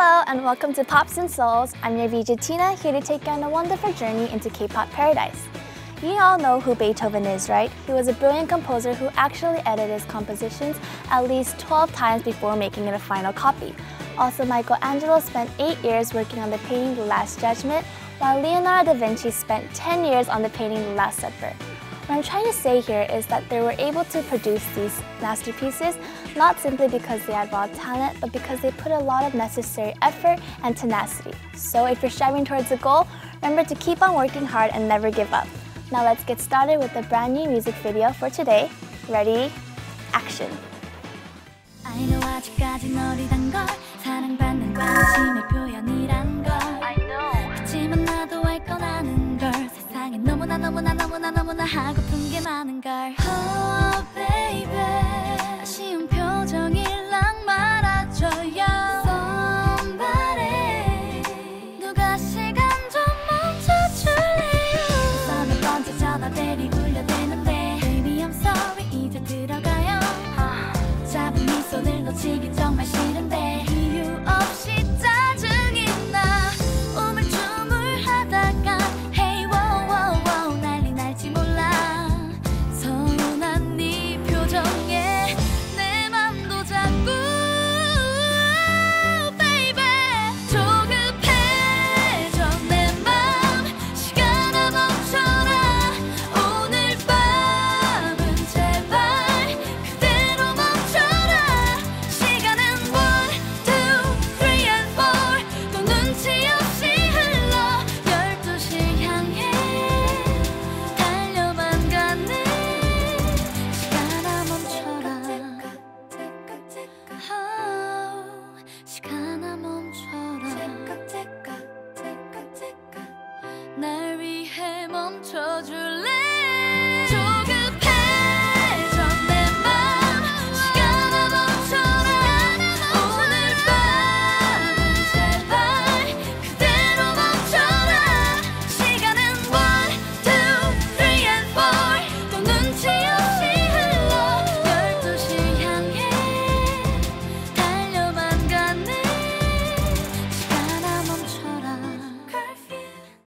Hello and welcome to Pops and Souls. I'm your VJ Tina, here to take you on a wonderful journey into K-pop paradise. You all know who Beethoven is, right? He was a brilliant composer who actually edited his compositions at least 12 times before making it a final copy. Also, Michelangelo spent 8 years working on the painting The Last Judgment, while Leonardo da Vinci spent 10 years on the painting The Last Supper. What I'm trying to say here is that they were able to produce these masterpieces not simply because they had raw talent, but because they put a lot of necessary effort and tenacity. So if you're striving towards a goal, remember to keep on working hard and never give up. Now let's get started with the brand new music video for today. Ready? Action! I know 아직까지 너리단 걸 사랑받는 관심의 표현이란 걸 나 하고픈 게 많은 걸. Oh baby. 아쉬운 표정일랑 말아줘요. Somebody. 누가 시간 좀 멈춰줄래요? 몇 번째 전화 대리 울려대는데. Baby I'm sorry. 이제 들어가 望车之。